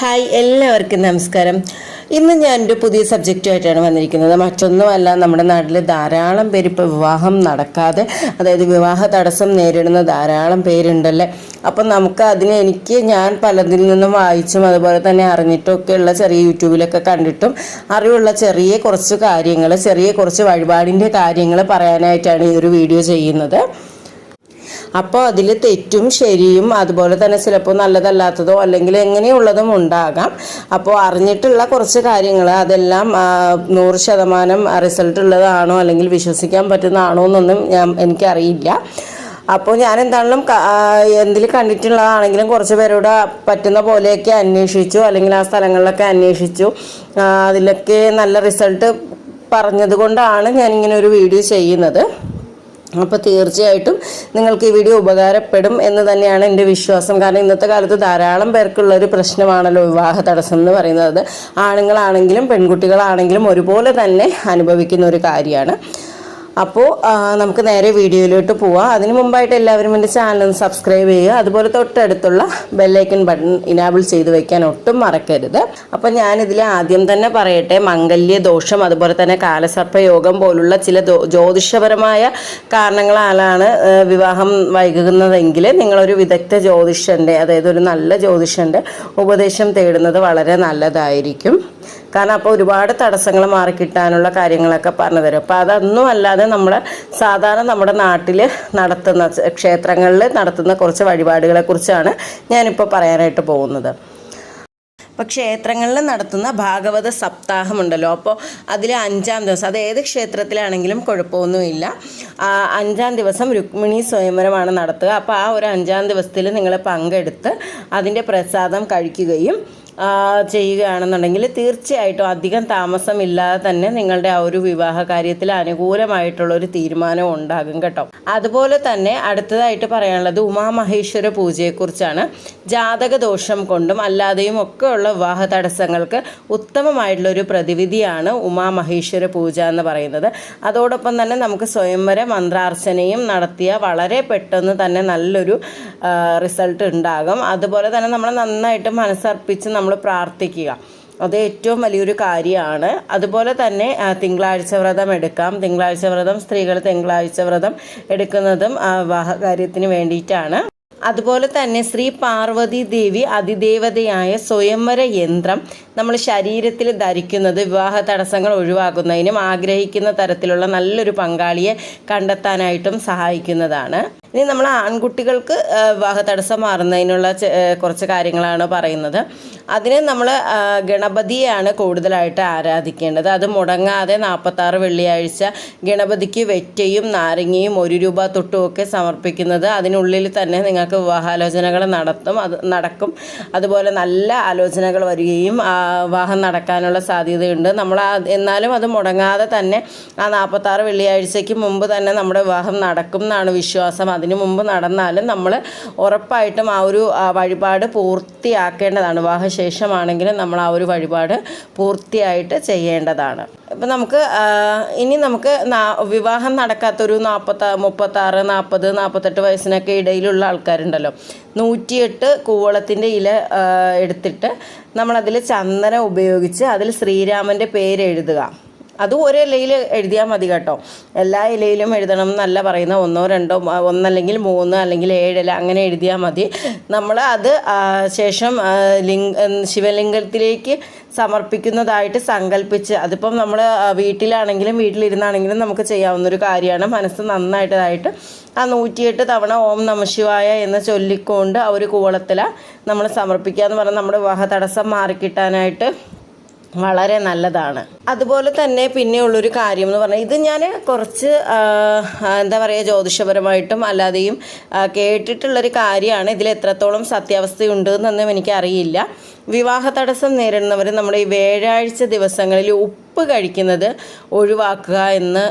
Hi എല്ലാവർക്കും നമസ്കാരം. ഇന്ന് ഞാൻ ഒരു പുതിയ സബ്ജക്റ്റുമായിട്ടാണ് വന്നിരിക്കുന്നത്. മറ്റൊന്നുമല്ല നമ്മുടെ നാട്ടിൽ ധാരാളം പേര് ഇപ്പോൾ വിവാഹം നടക്കാതെ അതായത് വിവാഹ തടസ്സം നേരിടുന്ന ധാരാളം പേരുണ്ടല്ലേ? അപ്പം നമുക്ക് അതിന് എനിക്ക് ഞാൻ പലതിൽ നിന്നും വായിച്ചും അതുപോലെ തന്നെ അറിഞ്ഞിട്ടും ഒക്കെയുള്ള ചെറിയ യൂട്യൂബിലൊക്കെ കണ്ടിട്ടും അറിവുള്ള ചെറിയ കുറച്ച് കാര്യങ്ങൾ ചെറിയ കുറച്ച് വഴിപാടിന്റെ കാര്യങ്ങൾ പറയാനായിട്ടാണ് ഈ ഒരു വീഡിയോ ചെയ്യുന്നത്. അപ്പോൾ അതിൽ തെറ്റും ശരിയും അതുപോലെ തന്നെ ചിലപ്പോൾ നല്ലതല്ലാത്തതോ അല്ലെങ്കിൽ എങ്ങനെയുള്ളതും ഉണ്ടാകാം. അപ്പോൾ അറിഞ്ഞിട്ടുള്ള കുറച്ച് കാര്യങ്ങൾ അതെല്ലാം നൂറ് ശതമാനം റിസൾട്ട് ഉള്ളതാണോ അല്ലെങ്കിൽ വിശ്വസിക്കാൻ പറ്റുന്നതാണോ എന്നൊന്നും ഞാൻ എനിക്കറിയില്ല. അപ്പോൾ ഞാൻ എന്താണെങ്കിലും എന്തിൽ കണ്ടിട്ടുള്ളതാണെങ്കിലും കുറച്ച് പേരോട് പറ്റുന്ന പോലെയൊക്കെ അന്വേഷിച്ചു അല്ലെങ്കിൽ ആ സ്ഥലങ്ങളിലൊക്കെ അന്വേഷിച്ചു. അതിലൊക്കെ നല്ല റിസൾട്ട് പറഞ്ഞത് കൊണ്ടാണ് ഞാനിങ്ങനെ ഒരു വീഡിയോ ചെയ്യുന്നത്. അപ്പോൾ തീർച്ചയായിട്ടും നിങ്ങൾക്ക് ഈ വീഡിയോ ഉപകാരപ്പെടും എന്ന് തന്നെയാണ് എന്റെ വിശ്വാസം. കാരണം ഇന്നത്തെ കാലത്ത് ധാരാളം പേർക്കുള്ള ഒരു പ്രശ്നമാണല്ലോ വിവാഹ തടസ്സം എന്ന് പറയുന്നത്. ആണുങ്ങളാണെങ്കിലും പെൺകുട്ടികളാണെങ്കിലും ഒരുപോലെ തന്നെ അനുഭവിക്കുന്ന ഒരു കാര്യമാണ്. അപ്പോൾ നമുക്ക് നേരെ വീഡിയോയിലോട്ട് പോവാം. അതിന് മുമ്പായിട്ട് എല്ലാവരും എന്റെ ചാനൽ സബ്സ്ക്രൈബ് ചെയ്യുക. അതുപോലെ തൊട്ടടുത്തുള്ള ബെല്ലൈക്കൺ ബട്ടൺ ഇനാബിൾ ചെയ്ത് വെക്കാൻ ഒട്ടും മറക്കരുത്. അപ്പോൾ ഞാനിതിൽ ആദ്യം തന്നെ പറയട്ടെ മംഗല്യ ദോഷം അതുപോലെ തന്നെ കാലസർപ്പയോഗം പോലുള്ള ചില ജ്യോതിഷപരമായ കാരണങ്ങളാലാണ് വിവാഹം വൈകുന്നതെങ്കിൽ നിങ്ങളൊരു വിദഗ്ധ ജ്യോതിഷന്റെ അതായത് ഒരു നല്ല ജ്യോതിഷന്റെ ഉപദേശം തേടുന്നത് വളരെ നല്ലതായിരിക്കും. കാരണം അപ്പോൾ ഒരുപാട് തടസ്സങ്ങൾ മാറിക്കിട്ടാനുള്ള കാര്യങ്ങളൊക്കെ പറഞ്ഞു തരും. അപ്പോൾ അതൊന്നും അല്ലാതെ നമ്മൾ സാധാരണ നമ്മുടെ നാട്ടിൽ നടത്തുന്ന ക്ഷേത്രങ്ങളിൽ നടത്തുന്ന കുറച്ച് വഴിപാടുകളെ കുറിച്ചാണ് ഞാനിപ്പോൾ പറയാനായിട്ട് പോകുന്നത്. അപ്പോൾ ക്ഷേത്രങ്ങളിൽ നടത്തുന്ന ഭാഗവത സപ്താഹമുണ്ടല്ലോ. അപ്പോൾ അതിൽ അഞ്ചാം ദിവസം അത് ഏത് ക്ഷേത്രത്തിലാണെങ്കിലും കുഴപ്പമൊന്നുമില്ല. അഞ്ചാം ദിവസം രുക്മിണി സ്വയംവരമാണ് നടത്തുക. അപ്പോൾ ആ ഒരു അഞ്ചാം ദിവസത്തിൽ നിങ്ങൾ പങ്കെടുത്ത് അതിന്റെ പ്രസാദം കഴിക്കുകയും ചെയ്യുകയാണെന്നുണ്ടെങ്കിൽ തീർച്ചയായിട്ടും അധികം താമസമില്ലാതെ തന്നെ നിങ്ങളുടെ ആ ഒരു വിവാഹ കാര്യത്തിൽ അനുകൂലമായിട്ടുള്ള ഒരു തീരുമാനം ഉണ്ടാകും കേട്ടോ. അതുപോലെ തന്നെ അടുത്തതായിട്ട് പറയാനുള്ളത് ഉമാമഹേശ്വര പൂജയെക്കുറിച്ചാണ്. ജാതക ദോഷം കൊണ്ടും അല്ലാതെയും ഒക്കെയുള്ള വിവാഹ തടസ്സങ്ങൾക്ക് ഉത്തമമായിട്ടുള്ള ഒരു പ്രതിവിധിയാണ് ഉമാമഹേശ്വര പൂജ എന്ന് പറയുന്നത്. അതോടൊപ്പം തന്നെ നമുക്ക് സ്വയംവര മന്ത്രാർച്ചനയും നടത്തിയ വളരെ പെട്ടെന്ന് തന്നെ നല്ലൊരു റിസൾട്ട് ഉണ്ടാകും. അതുപോലെ തന്നെ നമ്മൾ നന്നായിട്ട് മനസ്സർപ്പിച്ച് നമ്മൾ പ്രാർത്ഥിക്കുക. അത് ഏറ്റവും വലിയൊരു കാര്യമാണ്. അതുപോലെ തന്നെ തിങ്കളാഴ്ച വ്രതം എടുക്കാം. തിങ്കളാഴ്ച വ്രതം സ്ത്രീകൾ തിങ്കളാഴ്ച വ്രതം എടുക്കുന്നതും വിവാഹ കാര്യത്തിന് വേണ്ടിയിട്ടാണ്. അതുപോലെ തന്നെ ശ്രീ പാർവതി ദേവി അതിദേവതയായ സ്വയംവര യന്ത്രം നമ്മൾ ശരീരത്തിൽ ധരിക്കുന്നത് വിവാഹ തടസ്സങ്ങൾ ഒഴിവാക്കുന്നതിനും ആഗ്രഹിക്കുന്ന തരത്തിലുള്ള നല്ലൊരു പങ്കാളിയെ കണ്ടെത്താനായിട്ടും സഹായിക്കുന്നതാണ്. ഇനി നമ്മൾ ആൺകുട്ടികൾക്ക് വിവാഹ തടസ്സം മാറുന്നതിനുള്ള കുറച്ച് കാര്യങ്ങളാണ് പറയുന്നത്. അതിന് നമ്മൾ ഗണപതിയെയാണ് കൂടുതലായിട്ട് ആരാധിക്കേണ്ടത്. അത് മുടങ്ങാതെ നാൽപ്പത്താറ് വെള്ളിയാഴ്ച ഗണപതിക്ക് വെറ്റയും നാരങ്ങയും ഒരു രൂപ തൊട്ടും ഒക്കെ സമർപ്പിക്കുന്നത് അതിനുള്ളിൽ തന്നെ നിങ്ങൾക്ക് വിവാഹാലോചനകൾ നടത്തും അത് നടക്കും. അതുപോലെ നല്ല ആലോചനകൾ വരികയും വിവാഹം നടക്കാനുള്ള സാധ്യതയുണ്ട്. നമ്മൾ എന്നാലും അത് മുടങ്ങാതെ തന്നെ ആ നാൽപ്പത്താറ് വെള്ളിയാഴ്ചയ്ക്ക് മുമ്പ് തന്നെ നമ്മുടെ വിവാഹം നടക്കും എന്നാണ് വിശ്വാസം. അതിനു മുമ്പ് നടന്നാലും നമ്മൾ ഉറപ്പായിട്ടും ആ ഒരു വഴിപാട് പൂർത്തിയാക്കേണ്ടതാണ്. വിവാഹശേഷമാണെങ്കിലും നമ്മൾ ആ ഒരു വഴിപാട് പൂർത്തിയായിട്ട് ചെയ്യേണ്ടതാണ്. ഇപ്പം നമുക്ക് ഇനി നമുക്ക് വിവാഹം നടക്കാത്തൊരു നാൽപ്പത്ത മുപ്പത്താറ് നാൽപ്പത് നാൽപ്പത്തെട്ട് വയസ്സിനൊക്കെ ഇടയിലുള്ള ആൾക്കാരുണ്ടല്ലോ. നൂറ്റിയെട്ട് കൂവളത്തിന്റെ ഇല എടുത്തിട്ട് നമ്മളതിൽ ചന്ദനം ഉപയോഗിച്ച് അതിൽ ശ്രീരാമന്റെ പേര് എഴുതുക അത് ഒരു ഇലയിൽ എഴുതിയാൽ മതി കേട്ടോ. എല്ലാ ഇലയിലും എഴുതണം എന്നല്ല പറയുന്ന ഒന്നോ രണ്ടോ ഒന്നല്ലെങ്കിൽ മൂന്ന് അല്ലെങ്കിൽ ഏഴില അങ്ങനെ എഴുതിയാൽ മതി. നമ്മൾ അത് ശേഷം ലിംഗ ശിവലിംഗത്തിലേക്ക് സമർപ്പിക്കുന്നതായിട്ട് സങ്കല്പിച്ച് അതിപ്പം നമ്മൾ വീട്ടിലാണെങ്കിലും വീട്ടിലിരുന്നാണെങ്കിലും നമുക്ക് ചെയ്യാവുന്ന ഒരു കാര്യമാണ്. മനസ്സ് നന്നായിട്ടതായിട്ട് ആ നൂറ്റിയെട്ട് തവണ ഓം നമശിവായ എന്ന് ചൊല്ലിക്കൊണ്ട് ആ ഒരു കൂളത്തില നമ്മൾ സമർപ്പിക്കുക എന്ന് പറഞ്ഞാൽ നമ്മുടെ വിവാഹ തടസ്സം മാറിക്കിട്ടാനായിട്ട് വളരെ നല്ലതാണ്. അതുപോലെ തന്നെ പിന്നെയുള്ളൊരു കാര്യം എന്ന് പറഞ്ഞാൽ ഇത് ഞാൻ കുറച്ച് എന്താ പറയുക ജ്യോതിഷപരമായിട്ടും അല്ലാതെയും കേട്ടിട്ടുള്ളൊരു കാര്യമാണ്. ഇതിൽ എത്രത്തോളം സത്യാവസ്ഥയുണ്ട് എന്നൊന്നും എനിക്കറിയില്ല. വിവാഹ തടസ്സം നേരിടുന്നവർ നമ്മുടെ ഈ വേഴാഴ്ച ദിവസങ്ങളിൽ ഉപ്പ് കഴിക്കുന്നത് ഒഴിവാക്കുക എന്ന്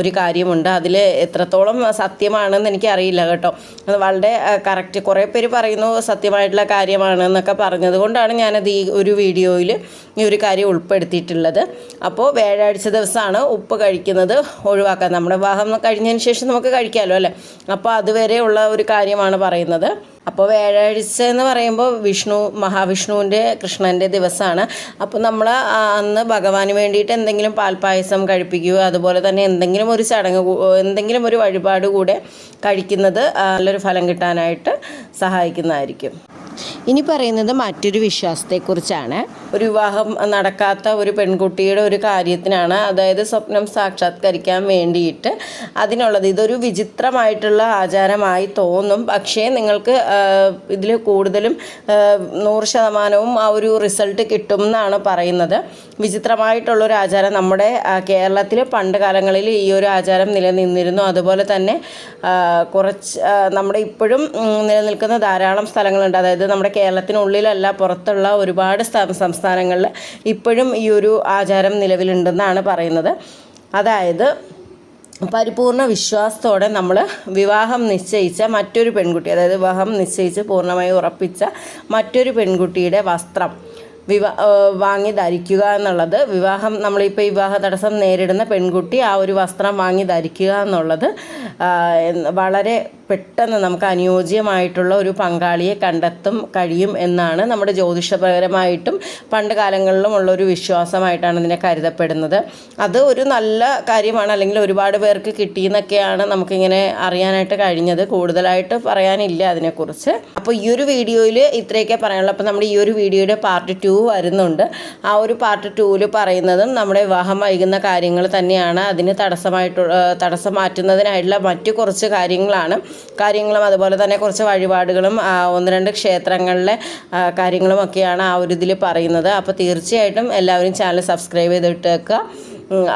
ഒരു കാര്യമുണ്ട്. അതിൽ എത്രത്തോളം സത്യമാണെന്ന് എനിക്കറിയില്ല കേട്ടോ. അത് വളരെ കറക്റ്റ് കുറേ പേര് പറയുന്നു സത്യമായിട്ടുള്ള കാര്യമാണ് എന്നൊക്കെ പറഞ്ഞത് കൊണ്ടാണ് ഞാനത് ഈ ഒരു വീഡിയോയിൽ ഈ ഒരു കാര്യം ഉൾപ്പെടുത്തിയിട്ടുള്ളത്. അപ്പോൾ വ്യാഴാഴ്ച ദിവസമാണ് ഉപ്പ് കഴിക്കുന്നത് ഒഴിവാക്കാൻ. നമ്മുടെ വിവാഹം കഴിഞ്ഞതിന് ശേഷം നമുക്ക് കഴിക്കാമല്ലോ അല്ലേ? അപ്പോൾ അതുവരെയുള്ള ഒരു കാര്യമാണ് പറയുന്നത്. അപ്പോൾ വ്യാഴാഴ്ച എന്ന് പറയുമ്പോൾ വിഷ്ണു മഹാവിഷ്ണുവിന്റെ കൃഷ്ണന്റെ ദിവസമാണ് അപ്പോൾ നമ്മൾ അന്ന് ഭഗവാന് വേണ്ടിയിട്ട് എന്തെങ്കിലും പാൽപ്പായസം കഴിപ്പിക്കുകയോ അതുപോലെ തന്നെ എന്തെങ്കിലും ഒരു ചടങ്ങ് എന്തെങ്കിലും ഒരു വഴിപാട് കൂടെ കഴിക്കുന്നത് നല്ലൊരു ഫലം കിട്ടാനായിട്ട് സഹായിക്കുന്നതായിരിക്കും. ഇനി പറയുന്നത് മറ്റൊരു വിശ്വാസത്തെക്കുറിച്ചാണ്. ഒരു വിവാഹം നടക്കാത്ത ഒരു പെൺകുട്ടിയുടെ ഒരു കാര്യത്തിനാണ് അതായത് സ്വപ്നം സാക്ഷാത്കരിക്കാൻ വേണ്ടിയിട്ട് അതിനുള്ളത്. ഇതൊരു വിചിത്രമായിട്ടുള്ള ആചാരമായി തോന്നും. പക്ഷേ നിങ്ങൾക്ക് ഇതിൽ കൂടുതലും നൂറ് ശതമാനവും ആ ഒരു റിസൾട്ട് കിട്ടും എന്നാണ് പറയുന്നത്. വിചിത്രമായിട്ടുള്ളൊരു ആചാരം നമ്മുടെ കേരളത്തിൽ പണ്ട് കാലങ്ങളിൽ ഈ ഒരു ആചാരം നിലനിന്നിരുന്നു. അതുപോലെ തന്നെ കുറച്ച് നമ്മുടെ ഇപ്പോഴും നിലനിൽക്കുന്ന ധാരാളം സ്ഥലങ്ങളുണ്ട്. അതായത് നമ്മുടെ കേരളത്തിനുള്ളിലല്ല പുറത്തുള്ള ഒരുപാട് സ്ഥ- സംസ്ഥാനങ്ങളിൽ ഇപ്പോഴും ഈ ഒരു ആചാരം നിലവിലുണ്ടെന്നാണ് പറയുന്നത്. അതായത് പരിപൂർണ വിശ്വാസത്തോടെ നമ്മൾ വിവാഹം നിശ്ചയിച്ച മറ്റൊരു പെൺകുട്ടി അതായത് വിവാഹം നിശ്ചയിച്ച് പൂർണമായി ഉറപ്പിച്ച മറ്റൊരു പെൺകുട്ടിയുടെ വസ്ത്രം വിവാ വാങ്ങി ധരിക്കുക എന്നുള്ളത്. വിവാഹം നമ്മളിപ്പോൾ വിവാഹ തടസ്സം നേരിടുന്ന പെൺകുട്ടി ആ ഒരു വസ്ത്രം വാങ്ങി ധരിക്കുക എന്നുള്ളത് വളരെ പെട്ടെന്ന് നമുക്ക് അനുയോജ്യമായിട്ടുള്ള ഒരു പങ്കാളിയെ കണ്ടെത്തും കഴിയും എന്നാണ് നമ്മുടെ ജ്യോതിഷപരമായിട്ടും പണ്ട് കാലങ്ങളിലും ഉള്ള ഒരു വിശ്വാസമായിട്ടാണ് ഇതിനെ കരുതപ്പെടുന്നത്. അത് ഒരു നല്ല കാര്യമാണ്. അല്ലെങ്കിൽ ഒരുപാട് പേർക്ക് കിട്ടിയെന്നൊക്കെയാണ് നമുക്കിങ്ങനെ അറിയാനായിട്ട് കഴിഞ്ഞത്. കൂടുതലായിട്ട് പറയാനില്ല അതിനെക്കുറിച്ച്. അപ്പോൾ ഈ ഒരു വീഡിയോയിൽ ഇത്രയൊക്കെ പറയാനുള്ളൂ. അപ്പോൾ നമ്മുടെ ഈ ഒരു വീഡിയോയുടെ പാർട്ട് ടു വരുന്നുണ്ട്. ആ ഒരു പാർട്ട് ടൂവിൽ പറയുന്നതും നമ്മുടെ വിവാഹം വൈകുന്ന കാര്യങ്ങൾ തന്നെയാണ്. അതിന് തടസ്സമായിട്ട് തടസ്സം മാറ്റുന്നതിനായിട്ടുള്ള മറ്റു കുറച്ച് കാര്യങ്ങളാണ്. കാര്യങ്ങളും അതുപോലെ തന്നെ കുറച്ച് വഴിപാടുകളും ഒന്ന് രണ്ട് ക്ഷേത്രങ്ങളിലെ കാര്യങ്ങളും ഒക്കെയാണ് ആ ഒരു ഇതിൽ പറയുന്നത്. അപ്പോൾ തീർച്ചയായിട്ടും എല്ലാവരും ചാനൽ സബ്സ്ക്രൈബ് ചെയ്തിട്ടേക്കുക.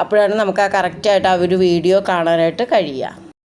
അപ്പോഴാണ് നമുക്ക് ആ കറക്റ്റായിട്ട് ആ ഒരു വീഡിയോ കാണാനായിട്ട് കഴിയുക.